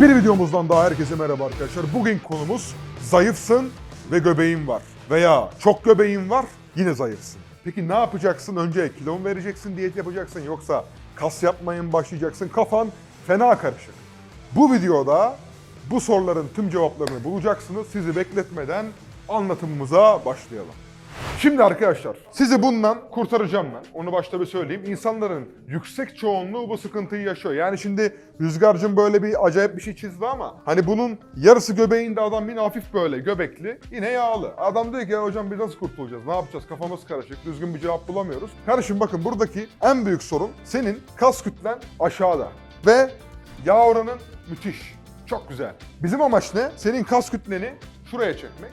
Bir videomuzdan daha herkese merhaba arkadaşlar. Bugün konumuz zayıfsın ve göbeğin var. Veya çok göbeğin var yine zayıfsın. Peki ne yapacaksın? Önce kilo mu vereceksin, diyet yapacaksın yoksa kas yapmaya mı başlayacaksın? Kafan fena karışık. Bu videoda bu soruların tüm cevaplarını bulacaksınız. Sizi bekletmeden anlatımımıza başlayalım. Şimdi arkadaşlar sizi bundan kurtaracağım ben. Onu başta bir söyleyeyim. İnsanların yüksek çoğunluğu bu sıkıntıyı yaşıyor. Yani şimdi Rüzgar'cığım böyle bir acayip bir şey çizdi ama hani bunun yarısı göbeğinde adam yine hafif böyle göbekli yine yağlı. Adam diyor ki ya hocam biz nasıl kurtulacağız? Ne yapacağız? Kafamız karışık. Düzgün bir cevap bulamıyoruz. Kardeşim bakın buradaki en büyük sorun senin kas kütlen aşağıda. Ve yağ oranın müthiş. Çok güzel. Bizim amaç ne? Senin kas kütleni şuraya çekmek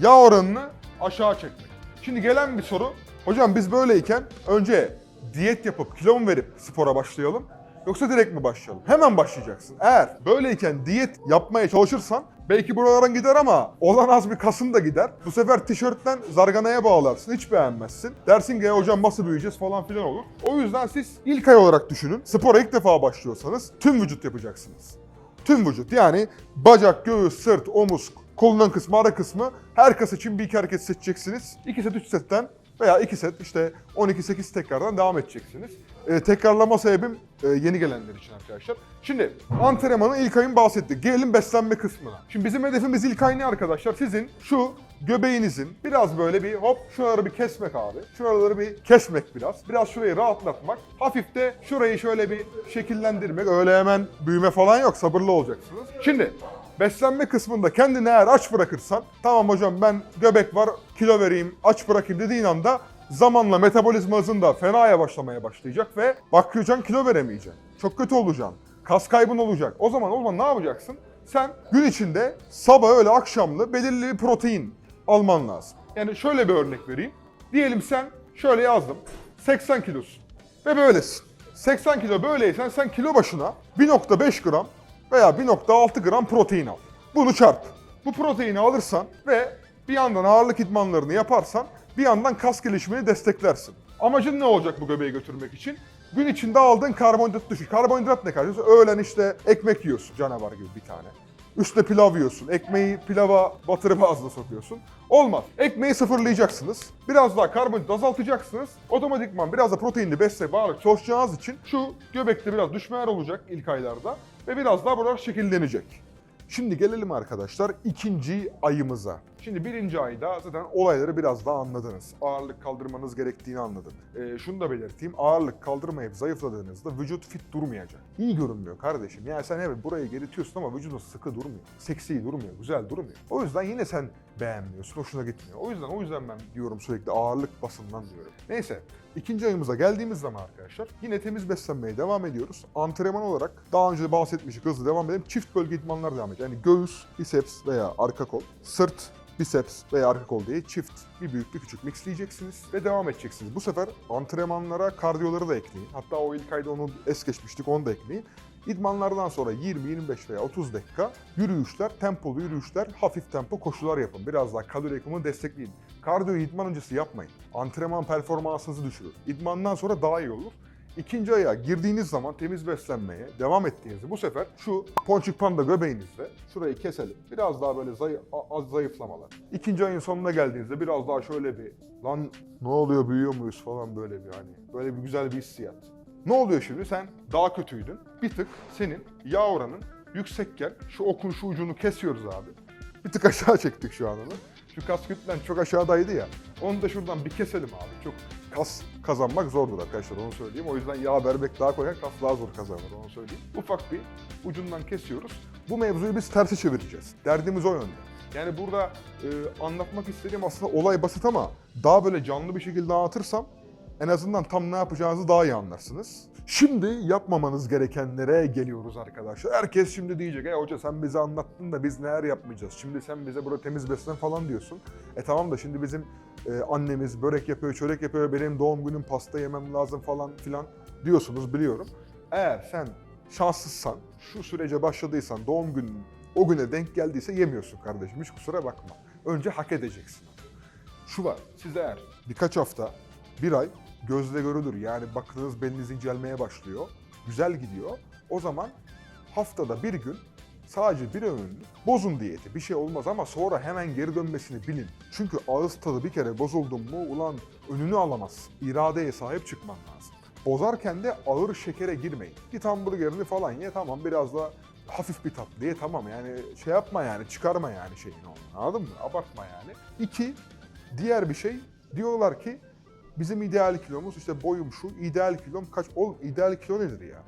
yağ oranını aşağı çekmek. Şimdi gelen bir soru, hocam biz böyleyken önce diyet yapıp kilo mu verip spora başlayalım yoksa direkt mi başlayalım? Hemen başlayacaksın. Eğer böyleyken diyet yapmaya çalışırsan belki buraların gider ama olan az bir kasın da gider. Bu sefer tişörtten zarganaya bağlarsın, hiç beğenmezsin. Dersin ki "Ya hocam nasıl büyüyeceğiz falan filan olur. O yüzden siz ilk ay olarak düşünün. Spora ilk defa başlıyorsanız tüm vücut yapacaksınız. Tüm vücut yani bacak, göğüs, sırt, omuz, kolundan kısmı, ara kısmı her kas için bir iki hareket seçeceksiniz. 2 set 3 setten veya 2 set işte 12-8 tekrardan devam edeceksiniz. Ee, tekrarlama sebebim e, yeni gelenler için arkadaşlar. Şimdi antrenmanın ilk ayın bahsettik. Gelelim beslenme kısmına. Şimdi bizim hedefimiz ilk ay ne arkadaşlar? Sizin şu göbeğinizin biraz böyle bir hop şuraları bir kesmek abi. Şuraları bir kesmek biraz. Biraz şurayı rahatlatmak. Hafif de şurayı şöyle bir şekillendirmek. Öyle hemen büyüme falan yok. Sabırlı olacaksınız. Şimdi beslenme kısmında kendini eğer aç bırakırsan tamam hocam ben göbek var kilo vereyim aç bırakayım dediğin anda zamanla metabolizma hızın da fena yavaşlamaya başlayacak ve bakacaksın kilo veremeyeceksin. Çok kötü olacaksın. Kas kaybın olacak. O zaman o zaman ne yapacaksın? Sen gün içinde sabah öyle akşamlı belirli bir protein alman lazım. Yani şöyle bir örnek vereyim. Diyelim sen şöyle yazdım. 80 kilosun ve böylesin. 80 kilo böyleysen sen kilo başına 1.5 gram veya 1.6 gram protein al. Bunu çarp. Bu proteini alırsan ve bir yandan ağırlık idmanlarını yaparsan bir yandan kas gelişimini desteklersin. Amacın ne olacak bu göbeği götürmek için? Gün içinde aldığın karbonhidrat düşük. Karbonhidrat ne kardeşim? Öğlen işte ekmek yiyorsun canavar gibi bir tane. Üstüne pilav yiyorsun. Ekmeği pilava batırıp ağzına sokuyorsun. Olmaz. Ekmeği sıfırlayacaksınız. Biraz daha karbonhidrat azaltacaksınız. Otomatikman biraz da proteinli besle bağırıp çalışacağınız için şu göbekte biraz düşmeler olacak ilk aylarda. Ve biraz daha buralar şekillenecek. Şimdi gelelim arkadaşlar ikinci ayımıza. Şimdi birinci ayda zaten olayları biraz daha anladınız. Ağırlık kaldırmanız gerektiğini anladın. Ee, şunu da belirteyim. Ağırlık kaldırmayıp zayıfladığınızda vücut fit durmayacak. İyi görünmüyor kardeşim. Yani sen evet burayı geritiyorsun ama vücudun sıkı durmuyor. Seksi durmuyor, güzel durmuyor. O yüzden yine sen beğenmiyorsun, hoşuna gitmiyor. O yüzden o yüzden ben diyorum sürekli ağırlık basından diyorum. Neyse ikinci ayımıza geldiğimiz zaman arkadaşlar yine temiz beslenmeye devam ediyoruz. Antrenman olarak daha önce de bahsetmiştik hızlı devam edelim. Çift bölge idmanlar devam ediyor. Yani göğüs, biceps veya arka kol, sırt, biceps veya arka kol diye çift bir büyük bir küçük mixleyeceksiniz ve devam edeceksiniz. Bu sefer antrenmanlara kardiyoları da ekleyin. Hatta o ilk ayda onu es geçmiştik onu da ekleyin. İdmanlardan sonra 20, 25 veya 30 dakika yürüyüşler, tempolu yürüyüşler, hafif tempo koşular yapın. Biraz daha kalori yakımını destekleyin. Kardiyo idman öncesi yapmayın. Antrenman performansınızı düşürür. İdmandan sonra daha iyi olur. İkinci aya girdiğiniz zaman temiz beslenmeye devam ettiğinizde bu sefer şu ponçik panda göbeğinizde şurayı keselim. Biraz daha böyle zayıf, az zayıflamalar. İkinci ayın sonuna geldiğinizde biraz daha şöyle bir lan ne oluyor büyüyor muyuz falan böyle bir hani böyle bir güzel bir hissiyat. Ne oluyor şimdi? Sen daha kötüydün. Bir tık senin yağ oranın yüksekken şu okun şu ucunu kesiyoruz abi. Bir tık aşağı çektik şu an onu. Şu kas kütlen çok aşağıdaydı ya. Onu da şuradan bir keselim abi. Çok kas kazanmak zordur arkadaşlar onu söyleyeyim. O yüzden yağ vermek daha kolay, kas daha zor kazanır onu söyleyeyim. Ufak bir ucundan kesiyoruz. Bu mevzuyu biz tersi çevireceğiz. Derdimiz o yönde. Yani burada e, anlatmak istediğim aslında olay basit ama daha böyle canlı bir şekilde anlatırsam en azından tam ne yapacağınızı daha iyi anlarsınız. Şimdi yapmamanız gerekenlere geliyoruz arkadaşlar. Herkes şimdi diyecek, e hoca sen bize anlattın da biz neler yapmayacağız? Şimdi sen bize burada temiz beslen falan diyorsun. E tamam da şimdi bizim e, annemiz börek yapıyor, çörek yapıyor, benim doğum günüm pasta yemem lazım falan filan diyorsunuz biliyorum. Eğer sen şanssızsan, şu sürece başladıysan, doğum günün o güne denk geldiyse yemiyorsun kardeşim. Hiç kusura bakma. Önce hak edeceksin. Şu var, siz eğer birkaç hafta, bir ay gözle görülür. Yani bakınız beliniz incelmeye başlıyor. Güzel gidiyor. O zaman haftada bir gün Sadece bir öğünlük bozun diyeti. Bir şey olmaz ama sonra hemen geri dönmesini bilin. Çünkü ağız tadı bir kere bozuldun mu ulan önünü alamazsın. İradeye sahip çıkman lazım. Bozarken de ağır şekere girmeyin. Git hamburgerini falan ye tamam biraz da hafif bir tatlı ye tamam yani şey yapma yani çıkarma yani şeyini onu anladın mı? Abartma yani. İki, diğer bir şey diyorlar ki bizim ideal kilomuz işte boyum şu, ideal kilom kaç? Oğlum ideal kilo nedir ya?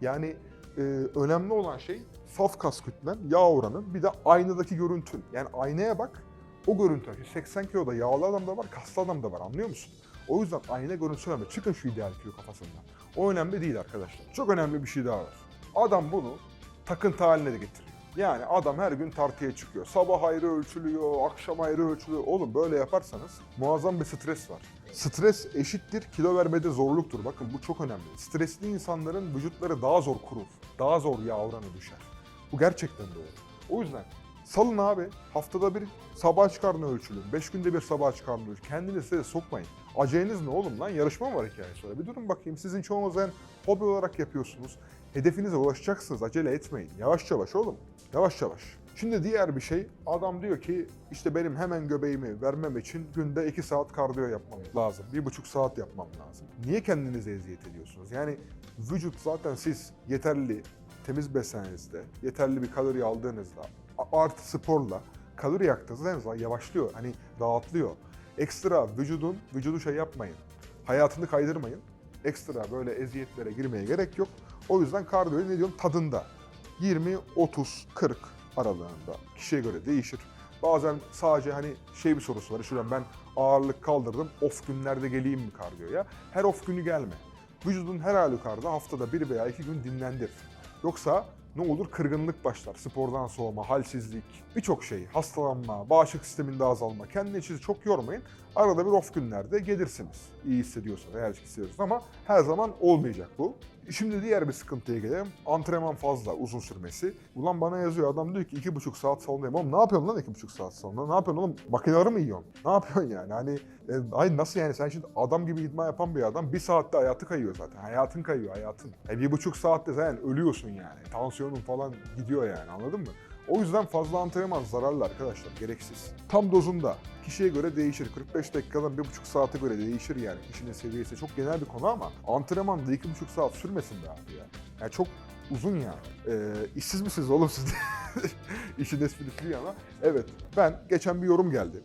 Yani e, önemli olan şey saf kas kütlen, yağ oranın bir de aynadaki görüntün. Yani aynaya bak o görüntü. 80 kiloda yağlı adam da var, kaslı adam da var anlıyor musun? O yüzden ayna görüntüsü önemli. Çıkın şu ideal kilo kafasından. O önemli değil arkadaşlar. Çok önemli bir şey daha var. Adam bunu takıntı haline de getiriyor. Yani adam her gün tartıya çıkıyor. Sabah ayrı ölçülüyor, akşam ayrı ölçülüyor. Oğlum böyle yaparsanız muazzam bir stres var. Stres eşittir kilo vermede zorluktur. Bakın bu çok önemli. Stresli insanların vücutları daha zor kurur. Daha zor yağ oranı düşer. Bu gerçekten doğru. O yüzden salın abi. Haftada bir sabah aç karnı ölçülün. Beş günde bir sabah aç karnı ölçülün. Kendinizi size sokmayın. Aceleniz ne oğlum lan? Yarışma mı var hikayesi sonra? Bir durun bakayım. Sizin çoğunuz en hobi olarak yapıyorsunuz. Hedefinize ulaşacaksınız. Acele etmeyin. Yavaş yavaş oğlum. Yavaş yavaş. Şimdi diğer bir şey, adam diyor ki işte benim hemen göbeğimi vermem için günde 2 saat kardiyo yapmam lazım. 1,5 saat yapmam lazım. Niye kendinize eziyet ediyorsunuz? Yani vücut zaten siz yeterli temiz beslenenizde, yeterli bir kalori aldığınızda, artı sporla kalori yaktığınızda en azından yavaşlıyor. Hani rahatlıyor. Ekstra vücudun, vücudu şey yapmayın. Hayatını kaydırmayın. Ekstra böyle eziyetlere girmeye gerek yok. O yüzden kardiyoyu ne diyorum tadında. 20, 30, 40 aralığında. Kişiye göre değişir. Bazen sadece hani şey bir sorusu var. Şuradan ben ağırlık kaldırdım. Off günlerde geleyim mi kardiyoya? Her off günü gelme. Vücudun her halükarda haftada bir veya iki gün dinlendir. Yoksa ne olur kırgınlık başlar. Spordan soğuma, halsizlik, birçok şey, hastalanma, bağışıklık sisteminde azalma. Kendinizi çok yormayın. Arada bir off günlerde gelirsiniz. İyi hissediyorsanız, eğer hissediyorsanız ama her zaman olmayacak bu. Şimdi diğer bir sıkıntıya gelelim. Antrenman fazla, uzun sürmesi. Ulan bana yazıyor adam diyor ki iki buçuk saat salondayım. Oğlum ne yapıyorsun lan iki buçuk saat salonda? Ne yapıyorsun oğlum? Makineleri mi yiyorsun? Ne yapıyorsun yani? Hani e, ay nasıl yani sen şimdi adam gibi idman yapan bir adam bir saatte hayatı kayıyor zaten. Hayatın kayıyor hayatın. E, bir buçuk saatte zaten ölüyorsun yani. Tansiyonun falan gidiyor yani anladın mı? O yüzden fazla antrenman zararlı arkadaşlar, gereksiz. Tam dozunda, kişiye göre değişir. 45 dakikadan 1,5 saate göre değişir yani. Kişinin seviyesi çok genel bir konu ama antrenman da 2,5 saat sürmesin be abi ya. Yani çok uzun ya. Ee, işsiz misiniz oğlum siz? İşin esprisi ama. Evet, ben geçen bir yorum geldi.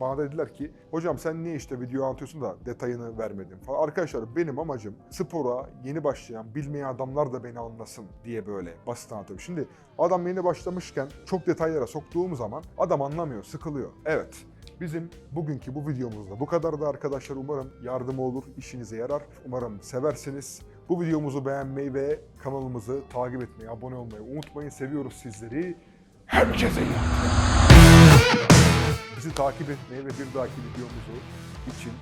Bana dediler ki hocam sen niye işte video anlatıyorsun da detayını vermedin falan. Arkadaşlar benim amacım spora yeni başlayan bilmeyen adamlar da beni anlasın diye böyle basit anlatıyorum. Şimdi adam yeni başlamışken çok detaylara soktuğum zaman adam anlamıyor, sıkılıyor. Evet. Bizim bugünkü bu videomuzda bu kadardı arkadaşlar. Umarım yardımı olur, işinize yarar. Umarım seversiniz. Bu videomuzu beğenmeyi ve kanalımızı takip etmeyi, abone olmayı unutmayın. Seviyoruz sizleri. Herkese iyi. Bizi takip etmeyi ve bir dahaki videomuzu için